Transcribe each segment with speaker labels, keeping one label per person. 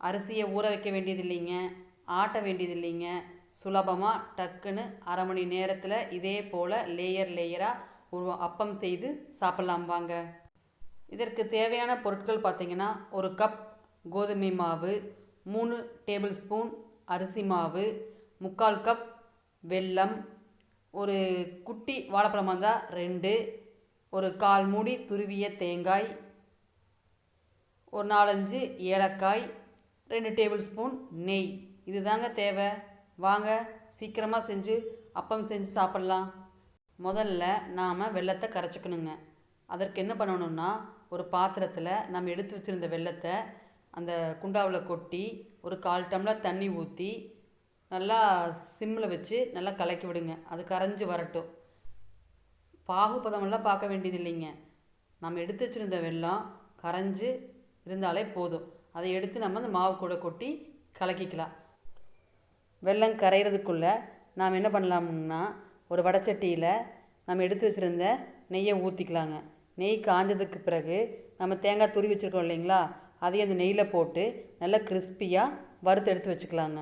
Speaker 1: அரிசியை ஊற வைக்க வேண்டியது இல்லைங்க ஆட்ட வேண்டியது இல்லைங்க சுலபமாக டக்குன்னு அரை மணி நேரத்தில் இதே போல் லேயர் லேயராக ஒரு அப்பம் செய்து சாப்பிட்லாம் வாங்க. இதற்கு தேவையான பொருட்கள் பார்த்திங்கன்னா ஒரு கப் கோதுமை மாவு மூணு டேபிள் ஸ்பூன் அரிசி மாவு முக்கால் கப் வெல்லம் ஒரு குட்டி வாழைப்பழமாக இருந்தால் ரெண்டு ஒரு கால் மூடி துருவிய தேங்காய் ஒரு நாலஞ்சு ஏலக்காய் ரெண்டு டேபிள் ஸ்பூன் நெய். இது தாங்க தேவை. வாங்க சீக்கிரமாக செஞ்சு அப்பம் செஞ்சு சாப்பிட்லாம். முதல்ல நாம் வெள்ளத்தை கரைச்சிக்கணுங்க. அதற்கு என்ன பண்ணணும்னா ஒரு பாத்திரத்தில் நம்ம எடுத்து வச்சுருந்த வெள்ளத்தை அந்த குண்டாவில் கொட்டி ஒரு கால் டம்ளர் தண்ணி ஊற்றி நல்லா சிம்மில் வச்சு நல்லா கலக்கி விடுங்க. அது கரைஞ்சி வரட்டும். பாகுபதமெல்லாம் பார்க்க வேண்டியது இல்லைங்க நம்ம எடுத்து வச்சுருந்த வெல்லம் கரைஞ்சி இருந்தாலே போதும். அதை எடுத்து நம்ம அந்த மாவு கூட கொட்டி கலக்கிக்கலாம். வெல்லம் கரைகிறதுக்குள்ளே நாம் என்ன பண்ணலாம்னா ஒரு வடச்சட்டியில் நம்ம எடுத்து வச்சுருந்த நெய்யை ஊற்றிக்கலாங்க நெய் காஞ்சதுக்கு பிறகு நம்ம தேங்காய் துருவி வச்சுருக்கோம் இல்லைங்களா அதையும் அந்த நெய்யில் போட்டு நல்லா கிறிஸ்பியாக வறுத்து எடுத்து வச்சுக்கலாங்க.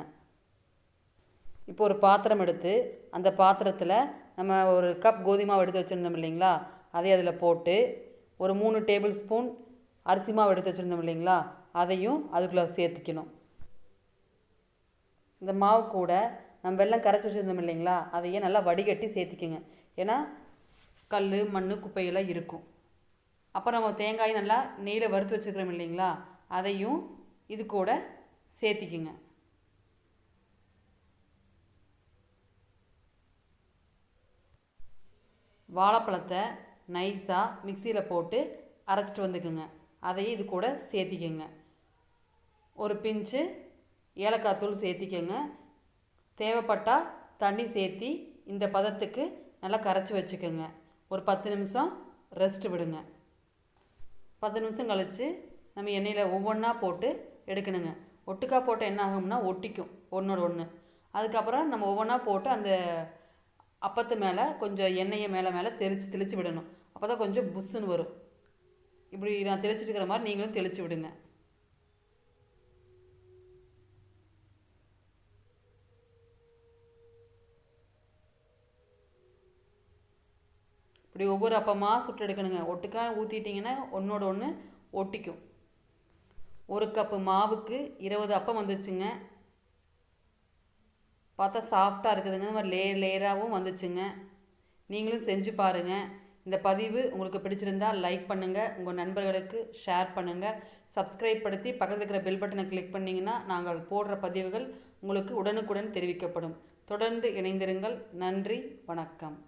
Speaker 1: இப்போ ஒரு பாத்திரம் எடுத்து அந்த பாத்திரத்தில் நம்ம ஒரு கப் கோதுமை மாவு எடுத்து வச்சுருந்தோம் இல்லைங்களா அதை அதில் போட்டு ஒரு மூணு டேபிள் ஸ்பூன் அரிசி மாவு எடுத்து வச்சுருந்தோம் இல்லைங்களா? அதையும் அதுக்குள்ளே சேர்த்துக்கணும். இந்த மாவு கூட நம்ம வெள்ளம் கரைச்சி வச்சுருந்தோம் இல்லைங்களா? அதையே நல்லா வடிகட்டி சேர்த்திக்கங்க. ஏன்னா கல் மண் குப்பையெல்லாம் இருக்கும். அப்புறம் நம்ம தேங்காய் நல்லா நெய்யில் வறுத்து வச்சுருக்கிறோம் இல்லைங்களா? அதையும் இது கூட சேர்த்திக்குங்க. வாழைப்பழத்தை நைஸாக மிக்சியில் போட்டு அரைச்சிட்டு வந்துக்குங்க. அதையும் இது கூட சேர்த்திக்கோங்க. ஒரு பிஞ்சு ஏலக்காய் தூள் சேர்த்திக்கோங்க. தேவைப்பட்டால் தண்ணி சேர்த்தி இந்த பதத்துக்கு நல்லா கரைச்சி வச்சுக்கோங்க. ஒரு பத்து நிமிஷம் ரெஸ்ட் விடுங்க. பத்து நிமிஷம் கழித்து நம்ம எண்ணெயில் ஒவ்வொன்றா போட்டு எடுக்கணுங்க. ஒட்டுக்கா போட்டால் என்ன ஆகும்னா ஒட்டிக்கும் ஒன்றோட ஒன்று அதுக்கப்புறம் நம்ம ஒவ்வொன்றா போட்டு அந்த அப்பத்து மேலே கொஞ்சம் எண்ணெயை மேலே மேலே தெளித்து தெளித்து விடணும். அப்போ தான் கொஞ்சம் புஷ்ஷுன்னு வரும். இப்படி நான் தெளிச்சிருக்கிற மாதிரி நீங்களும் தெளித்து விடுங்க. இப்படி ஒவ்வொரு அப்பமாக சுட்டு எடுக்கணுங்க. ஒட்டுக்கா ஊற்றிட்டிங்கன்னா ஒன்றோட ஒன்று ஒட்டிக்கும். ஒரு கப்பு மாவுக்கு இருபது அப்பம் வந்துச்சுங்க. பார்த்தா சாஃப்டாக இருக்குதுங்க. இந்த மாதிரி லேயர் லேயராகவும் வந்துச்சுங்க. நீங்களும் செஞ்சு பாருங்கள் இந்த பதிவு உங்களுக்கு பிடிச்சிருந்தால் லைக் பண்ணுங்கள் உங்கள் நண்பர்களுக்கு ஷேர் பண்ணுங்கள் சப்ஸ்கிரைப் படுத்தி பக்கத்தில் இருக்கிற பெல் பட்டனை கிளிக் பண்ணிங்கன்னா நாங்கள் போடுற பதிவுகள் உங்களுக்கு உடனுக்குடன் தெரிவிக்கப்படும். தொடர்ந்து இணைந்திருங்கள். நன்றி. வணக்கம்.